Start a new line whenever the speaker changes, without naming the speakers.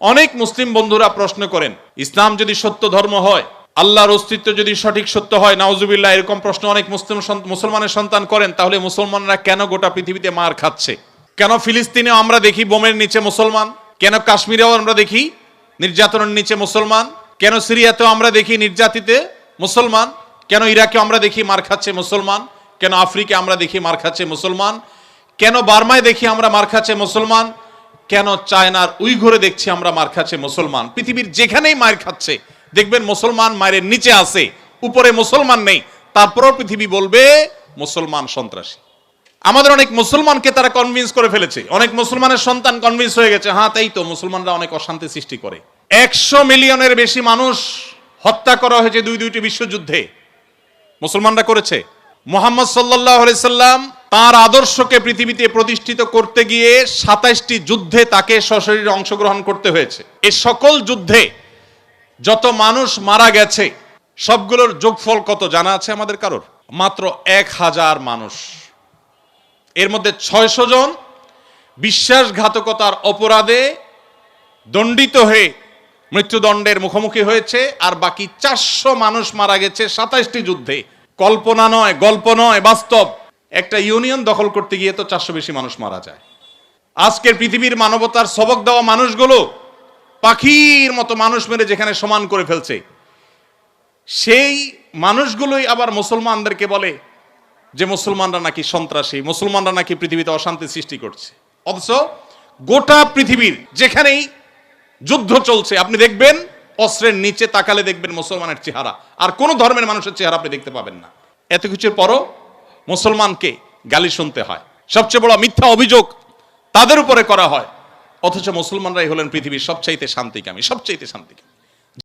অনেক মুসলিম বন্ধুরা প্রশ্ন করেন, ইসলাম যদি সত্য ধর্ম হয়, আল্লাহর অস্তিত্ব যদি সঠিক সত্য হয়, নাউজুবিল্লাহ, এরকম প্রশ্ন অনেক মুসলিম মুসলমানের সন্তান করেন, তাহলে মুসলমানরা কেন গোটা পৃথিবীতে মার খাচ্ছে? কেন ফিলিস্তিনেও আমরা দেখি বোমের নিচে মুসলমান? কেন কাশ্মীরেও আমরা দেখি নির্যাতনের নিচে মুসলমান? কেন সিরিয়াতেও আমরা দেখি নির্যাতিতে মুসলমান? কেন ইরাকে আমরা দেখি মার খাচ্ছে মুসলমান? কেন আফ্রিকা আমরা দেখি মার খাচ্ছে মুসলমান? কেন বার্মায় দেখি আমরা মার খাচ্ছে মুসলমান? কেন চায়নার উইঘুরে দেখছি আমরা মার খাচ্ছে মুসলমান? পৃথিবীর যেখানেই মার খাচ্ছে, দেখবেন মুসলমান মায়ের নিচে আছে, উপরে মুসলমান নেই। তারপরও পৃথিবী বলবে, মুসলমান সন্ত্রাসী। আমাদের অনেক মুসলমানকে তারা কনভিন্স করে ফেলেছে। অনেক মুসলমানের সন্তান কনভিন্স হয়ে গেছে হ্যাঁ তাই তো, মুসলমানরা অনেক অশান্তি সৃষ্টি করে। একশো মিলিয়নের বেশি মানুষ হত্যা করা হয়েছে দুই দুইটি বিশ্বযুদ্ধে। মুসলমানরা করেছে। মোহাম্মদ সাল্লাহ সাল্লাম তার আদর্শকে পৃথিবীতে প্রতিষ্ঠিত করতে গিয়ে সাতাইশটি যুদ্ধে তাকে সশরীরে অংশগ্রহণ করতে হয়েছে। এই সকল যুদ্ধে যত মানুষ মারা গেছে, সবগুলোর যোগফল কত জানা আছে আমাদের কারোর? মাত্র এক হাজার মানুষ। এর মধ্যে ছয়শো জন বিশ্বাসঘাতকতার অপরাধে দণ্ডিত হয়ে মৃত্যুদণ্ডের মুখোমুখি হয়েছে, আর বাকি চারশো মানুষ মারা গেছে সাতাইশটি যুদ্ধে। কল্পনা নয়, গল্প নয়, বাস্তব। একটা ইউনিয়ন দখল করতে গিয়ে তো চারশো বেশি মানুষ মারা যায়। আজকের পৃথিবীর মানবতার সবক দেওয়া মানুষগুলো পাখির মতো মানুষ মেরে যেখানে সমান করে ফেলছে। সেই মানুষগুলোই আবার মুসলমানদেরকে বলে যে মুসলমানরা নাকি সন্ত্রাসী, মুসলমানরা নাকি পৃথিবীতে অশান্তি সৃষ্টি করছে। অথচ গোটা পৃথিবীর যেখানেই যুদ্ধ চলছে, আপনি দেখবেন অস্ত্রের নিচে তাকালে দেখবেন মুসলমানের চেহারা। আর কোন ধর্মের মানুষের চেহারা আপনি দেখতে পাবেন না। এত কিছুর পরও মুসলমানকে গালি শুনতে হয়। সবচেয়ে বড় মিথ্যা অভিযোগ তাদের উপরে করা হয়। অথচ মুসলমানরাই হলেন পৃথিবীর সবচাইতে শান্তিকামী সবচাইতে শান্তিকামী।